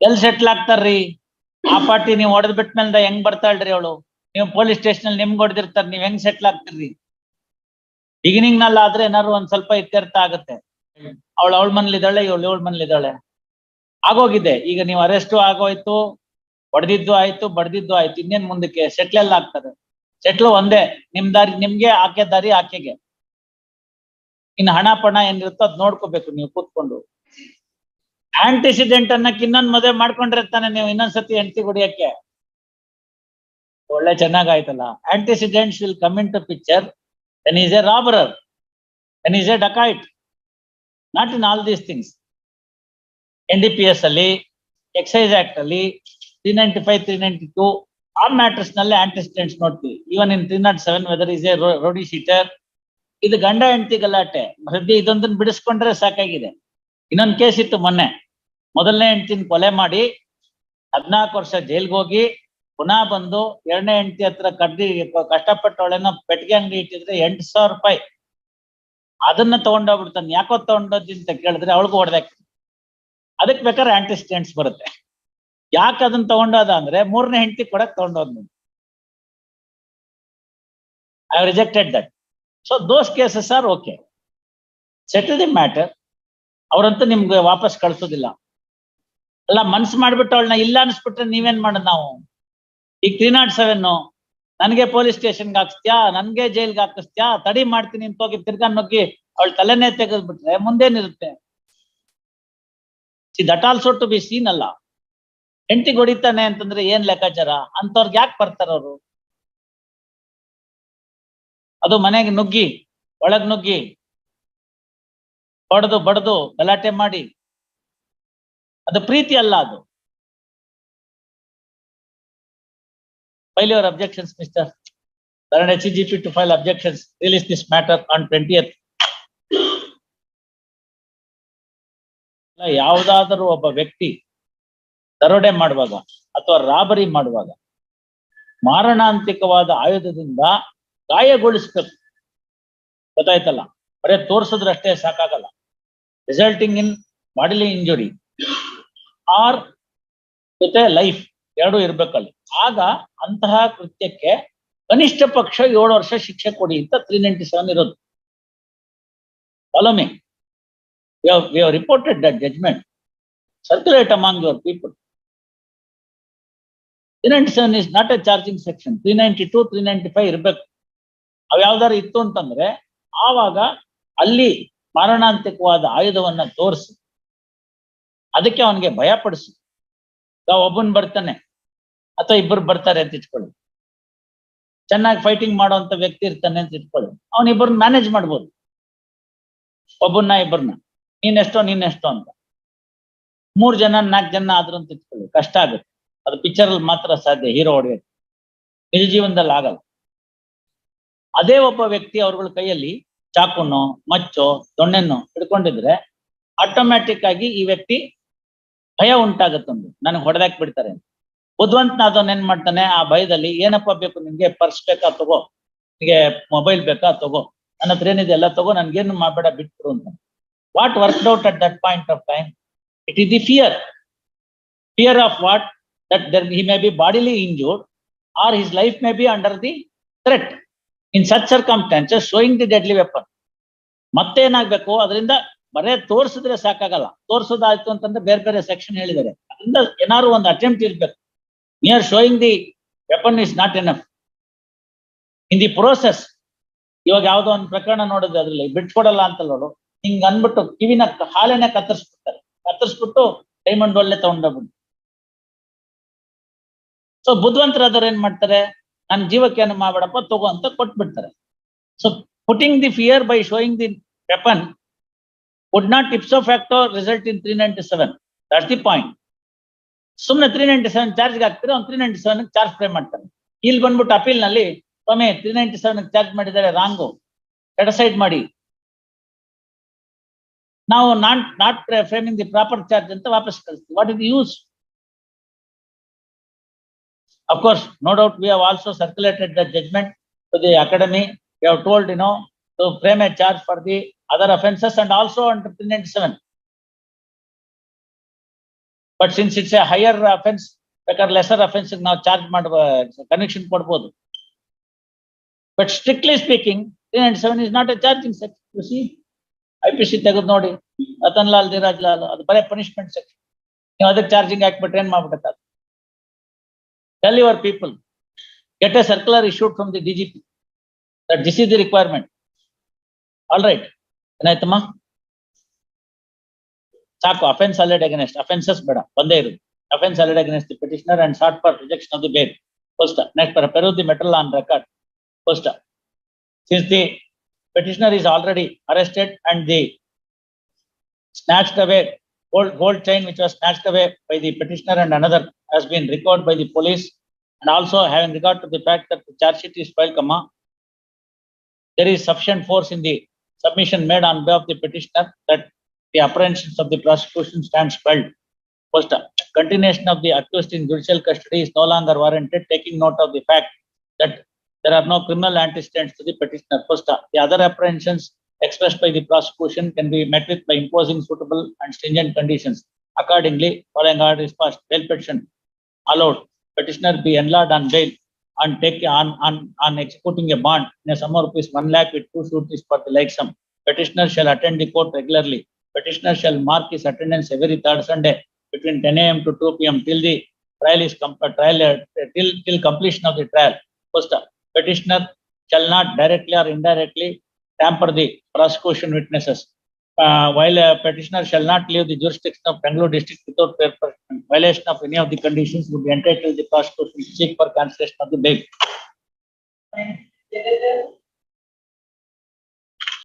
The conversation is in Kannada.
L settle ಆಗ್ತಾರ್ರಿ? ಆ ಪಾರ್ಟಿ ನೀವ್ ಹೊಡೆದ್ ಬಿಟ್ಮೇಲೆ ಹೆಂಗ್ ಬರ್ತಾಳ್ರಿ ಅವಳು? ನೀವು ಪೊಲೀಸ್ ಸ್ಟೇಷನ್ ಅಲ್ಲಿ ನಿಮ್ಗೆ ಹೊಡೆದಿರ್ತಾರ, ನೀವ್ ಹೆಂಗ್ ಸೆಟ್ಲ್ ಆಗ್ತಿರ್ರಿ ಬಿಗಿನಿಂಗ್ನಲ್ಲಿ ಆದ್ರೆ ಏನಾದ್ರು ಒಂದ್ ಸ್ವಲ್ಪ ಇತ್ಯರ್ಥ ಆಗುತ್ತೆ. ಅವಳು ಅವಳ ಮನೇಲಿದ್ದಾಳೆ ಇವಳು ಇವಳ ಮನೇಲಿದ್ದಾಳೆ ಆಗೋಗಿದೆ. ಈಗ ನೀವು ಅರೆಸ್ಟು ಆಗೋಯ್ತು, ಹೊಡೆದಿದ್ದು ಆಯ್ತು, ಬಡ್ದಿದ್ದು ಆಯ್ತು, ಇನ್ನೇನ್ ಮುಂದಕ್ಕೆ? ಸೆಟ್ಲ್ ಎಲ್ಲ ಆಗ್ತದೆ. ಸೆಟ್ಲ್ ಒಂದೇ. ನಿಮ್ ದಾರಿ, ನಿಮ್ಗೆ ಆಕೆ ದಾರಿ ಆಕೆಗೆ. ಇನ್ನು ಹಣ ಪಣ ಏನಿರುತ್ತೋ ಅದ್ ನೋಡ್ಕೋಬೇಕು ನೀವು ಕೂತ್ಕೊಂಡು. ಆಂಟಿಸಿಡೆಂಟ್ ಅನ್ನಕ್ ಇನ್ನೊಂದ್ ಮದುವೆ ಮಾಡ್ಕೊಂಡಿರ್ತಾನೆ ನೀವು ಇನ್ನೊಂದ್ಸತಿ ಹೆಂಡತಿ ಕುಡಿಯಕ್ಕೆ ಒಳ್ಳೆ ಚೆನ್ನಾಗಾಯ್ತಲ್ಲ. Antecedents will come in to picture then is a robber then is a dacoit not in all these things N D P S ಅಲ್ಲಿ ಎಕ್ಸೈಸ್ ಆಕ್ಟ್ ಅಲ್ಲಿ three ninety five three ninety two ಆ ಮ್ಯಾಟ್ರಸ್ನಲ್ಲಿ ಆಂಟಿಸಿಡೆಂಟ್ಸ್ ನೋಡ್ತೀವಿ even in three not seven whether is a rowdy sheeter ಇದು ಗಂಡ ಹೆಂಡತಿ ಗಲಾಟೆ. ಸದ್ಯ ಇದೊಂದನ್ನ ಬಿಡಿಸ್ಕೊಂಡ್ರೆ ಸಾಕಾಗಿದೆ. ಇನ್ನೊಂದ್ ಕೇಸ್ ಇತ್ತು ಮೊನ್ನೆ. ಮೊದಲನೇ ಹೆಂಡತಿನ ಕೊಲೆ ಮಾಡಿ ಹದ್ನಾಲ್ಕು ವರ್ಷ ಜೈಲ್ಗೆ ಹೋಗಿ ಪುನಃ ಬಂದು ಎರಡನೇ ಹೆಂಡತಿ ಹತ್ರ ಕಡ್ಡಿ ಕಷ್ಟಪಟ್ಟವಳೇನೋ ಪೆಟ್ಟಿಗೆ ಅಂಗಡಿ ಇಟ್ಟಿದ್ರೆ ಎಂಟು ಸಾವಿರ ರೂಪಾಯಿ. ಅದನ್ನ ತಗೊಂಡೋಗ್ಬಿಡ್ತಾನೆ. ಯಾಕೋ ತಗೊಂಡೋದಿ ಅಂತ ಕೇಳಿದ್ರೆ ಅವಳಿಗೂ ಹೊಡೆದಾಕಿ ಅದಕ್ಕೆ ಬೇಕಾದ್ರೆ ಆಂಟಿಸ್ಟೆಂಟ್ಸ್ ಬರುತ್ತೆ. ಯಾಕೆ ಅದನ್ನ ತಗೊಂಡೋದ ಅಂದ್ರೆ ಮೂರನೇ ಹೆಂಡತಿ ಕೊಡಕ್ ತಗೊಂಡೋದ್ I rejected that so those cases are okay settle the matter ಅವ್ರಂತೂ ನಿಮ್ಗೆ ವಾಪಸ್ ಕಳ್ಸೋದಿಲ್ಲ. ಅಲ್ಲ, ಮನ್ಸು ಮಾಡ್ಬಿಟ್ಟು ಅವಳನ್ನ ಇಲ್ಲ ಅನ್ಸ್ಬಿಟ್ರೆ ನೀವೇನ್ ಮಾಡೋದು ನಾವು? ಈಗ ತ್ರೀ ನಾಟ್ ಸೆವೆನ್ ನನ್ಗೆ ಪೊಲೀಸ್ ಸ್ಟೇಷನ್ಗೆ ಹಾಕ್ಸ್ತ್ಯಾ? ನನ್ಗೆ ಜೈಲ್ಗೆ ಹಾಕಿಸ್ತ್ಯಾ? ತಡಿ ಮಾಡ್ತೀನಿ ಅಂತ ಹೋಗಿ ತಿರ್ಗಾ ನುಗ್ಗಿ ಅವಳ ತಲೆನೇ ತೆಗೆದ್ಬಿಟ್ರೆ ಮುಂದೇನಿರುತ್ತೆ? That also to be seen ಅಲ್ಲ. ಹೆಂಡತಿ ಹೊಡಿತಾನೆ ಅಂತಂದ್ರೆ ಏನ್ ಲೆಕ್ಕಾಚಾರ? ಅಂತವ್ರಿಗೆ ಯಾಕೆ ಬರ್ತಾರ ಅವರು? ಅದು ಮನೆಗೆ ನುಗ್ಗಿ, ಒಳಗ್ ನುಗ್ಗಿ. ಬಡದು ಬಡದು ಗಲಾಟೆ ಮಾಡಿ. ಅದು ಪ್ರೀತಿ ಅಲ್ಲ ಅದು. File objections mister Current HCGP to file objections, release this matter on twentieth. ಯಾವುದಾದರೂ ಒಬ್ಬ ವ್ಯಕ್ತಿ ದರೋಡೆ ಮಾಡುವಾಗ ಅಥವಾ ರಾಬರಿ ಮಾಡುವಾಗ ಮಾರಣಾಂತಿಕವಾದ ಆಯುಧದಿಂದ ಗಾಯಗೊಳಿಸ್ಬೇಕು. ಗೊತ್ತಾಯ್ತಲ್ಲ? ಬರೇ ತೋರ್ಸಿದ್ರಷ್ಟೇ ಸಾಕಾಗಲ್ಲ. Resulting in bodily injury or ಜೊತೆ ಲೈಫ್ ಎರಡು ಇರ್ಬೇಕಲ್ಲಿ. ಆಗ ಅಂತಹ ಕೃತ್ಯಕ್ಕೆ ಕನಿಷ್ಠ ಪಕ್ಷ ಏಳು ವರ್ಷ ಶಿಕ್ಷೆ ಕೊಡಿ ಅಂತ ತ್ರೀ ನೈಂಟಿ ಸೆವೆನ್ ಇರೋದು. Follow me reported that judgment circulate among your people three ninety seven is not a charging section three ninety two three ninety five ಇರ್ಬೇಕು. ಅವ್ ಯಾವ್ದಾರು ಇತ್ತು ಅಂತಂದ್ರೆ, ಆವಾಗ ಅಲ್ಲಿ ಮಾರಣಾಂತಿಕವಾದ ಆಯುಧವನ್ನ ತೋರಿಸಿ. ಅದಕ್ಕೆ ಅವನಿಗೆ ಭಯ ಪಡಿಸು. ಒಬ್ಬನ್ ಬರ್ತಾನೆ, ಅಥವಾ ಇಬ್ಬರು ಬರ್ತಾರೆ ಅಂತ ಇಟ್ಕೊಳ್ಳಿ. ಚೆನ್ನಾಗಿ ಫೈಟಿಂಗ್ ಮಾಡುವಂತ ವ್ಯಕ್ತಿ ಇರ್ತಾನೆ ಅಂತ ಇಟ್ಕೊಳ್ಳಿ. ಅವನ್ ಇಬ್ಬರನ್ನ ಮ್ಯಾನೇಜ್ ಮಾಡ್ಬೋದು. ಒಬ್ಬನ್ನ ಇಬ್ಬರನ್ನ ನೀನೆಷ್ಟೋ ನೀನೆಷ್ಟೋ ಅಂತ. ಮೂರ್ ಜನ, ನಾಲ್ಕು ಜನ ಆದ್ರು ಅಂತ ಇಟ್ಕೊಳ್ಳಿ. ಕಷ್ಟ ಆಗುತ್ತೆ. ಅದು ಪಿಕ್ಚರ್ ಅಲ್ಲಿ ಮಾತ್ರ ಸಾಧ್ಯ, ಹೀರೋ ಹೊಡೆಯೋದು ನಿಜ ಜೀವನದಲ್ಲಿ ಆಗಲ್ಲ. ಅದೇ ಒಬ್ಬ ವ್ಯಕ್ತಿ ಅವ್ರಗಳ ಕೈಯಲ್ಲಿ ಚಾಕುನೋ, ಮಚ್ಚೋ, ದೊಣ್ಣೆನೋ ಹಿಡ್ಕೊಂಡಿದ್ರೆ ಆಟೋಮ್ಯಾಟಿಕ್ ಆಗಿ ಈ ವ್ಯಕ್ತಿ ಭಯ ಉಂಟಾಗತ್ತೊಂದು ನನಗೆ ಹೊಡೆದಾಕ್ ಬಿಡ್ತಾರೆ ಬುದ್ಧಿವಂತನಾದವನ್ ಏನ್ ಮಾಡ್ತಾನೆ, ಆ ಭಯದಲ್ಲಿ ಏನಪ್ಪ ಬೇಕು ನಿಮ್ಗೆ ಪರ್ಸ್ ಬೇಕಾ ತಗೋ ನಿಮಗೆ ಮೊಬೈಲ್ ಬೇಕಾ ತಗೋ, ನನ್ನ ಹತ್ರ ಏನಿದೆ ಎಲ್ಲ ತಗೋ, ನನ್ಗೇನು ಮಾಡಬೇಡ, ಬಿಟ್ಬಿಡು ಅಂತ. What work out at that point of time it is the fear fear of what that there he may be bodily injured or his life may be under the threat in such circumstances showing the deadly weapon ಮತ್ತೇನಾಗ್ಬೇಕು ಅದರಿಂದ ಬರೇ ತೋರಿಸಿದ್ರೆ ಸಾಕಾಗಲ್ಲ. ತೋರಿಸೋದಾಯ್ತು ಅಂತಂದ್ರೆ ಬೇರೆ ಬೇರೆ ಸೆಕ್ಷನ್ ಹೇಳಿದ್ದಾರೆ. ಅದರಿಂದ ಏನಾದ್ರು ಒಂದು ಅಟೆಂಪ್ಟ್ ಇರ್ಬೇಕು. Near showing the weapon is not enough in the process ಇವಾಗ ಯಾವುದೋ ಒಂದು ಪ್ರಕರಣ ನೋಡಿದ್ರೆ ಅದ್ರಲ್ಲಿ ಬಿಟ್ಕೊಡಲ್ಲ ಅಂತ ನೋಡು ಹಿಂಗ್ ಅಂದ್ಬಿಟ್ಟು ಕಿವಿನ ಹಾಲೆನೆ ಕತ್ತರಿಸ್ಬಿಡ್ತಾರೆ. ಕತ್ತರಿಸ್ಬಿಟ್ಟು ಡೈಮಂಡ್ ಒಳ್ಳೆ ತಗೊಂಡೋಗ್ಬಿಟ್ಟು ಸೊ ಬುದ್ಧವಂತರಾದವ್ರು ಏನ್ ಮಾಡ್ತಾರೆ? ನನ್ ಜೀವಕ್ಕೆ ಏನು ಮಾಡಬೇಡಪ್ಪ ತಗೋ ಅಂತ ಕೊಟ್ಬಿಡ್ತಾರೆ. So putting the fear by showing the weapon would not ipso facto result in three ninety seven that's the point ಸುಮ್ಮನೆ ತ್ರೀ ನೈಂಟಿ ಸೆವೆನ್ ಚಾರ್ಜ್ಗೆ ಹಾಕ್ತಾರೆ, ಅವ್ನು three ninety seven charge frame ಮಾಡ್ತಾನೆ. ಇಲ್ಲಿ ಬಂದ್ಬಿಟ್ಟು ಅಪೀಲ್ನಲ್ಲಿ ಸ್ವಾಮಿ ತ್ರೀ ನೈಂಟಿ ಸೆವೆನ್ ಚಾರ್ಜ್ ಮಾಡಿದ್ದಾರೆ ರಾಂಗು ಸೈಡ್ ಮಾಡಿ. ನಾವು not not framing the proper charge ಅಂತ ವಾಪಸ್ ಕಳಿಸ್ತೀವಿ. What is use Of course, no doubt, we have also circulated the judgment to the academy. We have told, you know, to frame a charge for the other offences and also under three ninety-seven. But since it's a higher offence ಬೇಕಾದ್ರೆ ಲೆಸರ್ ಅಫೆನ್ಸ್ ನಾವು ಚಾರ್ಜ್ ಮಾಡುವ ಕನೆಕ್ಷನ್ ಕೊಡ್ಬೋದು but strictly speaking three ninety seven is not a charging section you see I P C ತೆಗೆದು ನೋಡಿ ರತನ್ ಲಾಲ್ ಧೀರಾಜ್ ಲಾಲ್ ಅದು ಬರೇ ಪನಿಷ್ಮೆಂಟ್ ಸೆಕ್ಷನ್ ನೀವು ಅದಕ್ಕೆ ಚಾರ್ಜಿಂಗ್ ಹಾಕ್ಬಿಟ್ರೆ ಏನ್ ಮಾಡ್ಬಿಡುತ್ತೆ tell your people get a circular issued from the DGP that this is the requirement all right ಏನಾಯ್ತಮ್ಮ ಸಾಕು ಅಫೆನ್ಸ್ ಅಲೆಡ್ ಅಗೇನೆಸ್ಟ್ ಅಫೆನ್ಸಸ್ ಬೇಡ ಒಂದೇ ಇರು offence alleged against the petitioner and sought for rejection of the bail first next Peru the material on record first since the petitioner is already arrested and the snatched away gold, gold chain which was snatched away by the petitioner and another has been recovered by the police. And also having regard to the fact that the charge sheet is filed, comma, there is sufficient force in the submission made on behalf of the petitioner that the apprehensions of the prosecution stands filed. First, continuation of the accused in judicial custody is no longer warranted, taking note of the fact that there are no criminal antecedents to the petitioner. First, the other apprehensions expressed by the prosecution can be met with by imposing suitable and stringent conditions. Accordingly, following order is passed, bail petition allowed, petitioner be enlarged on bail and take on, on, on executing a bond in a sum of rupees one lakh with two sureties for the like sum. Petitioner shall attend the court regularly. Petitioner shall mark his attendance every third Sunday between ten AM to two PM till the trial is com- uh, trial, uh, till, till completion of the trial. First, petitioner shall not directly or indirectly tamper the prosecution witnesses. Uh, while a petitioner shall not leave the jurisdiction of Bangalore district without punishment. violation of any of the conditions would be entitled the prosecution to seek for cancellation of the bail.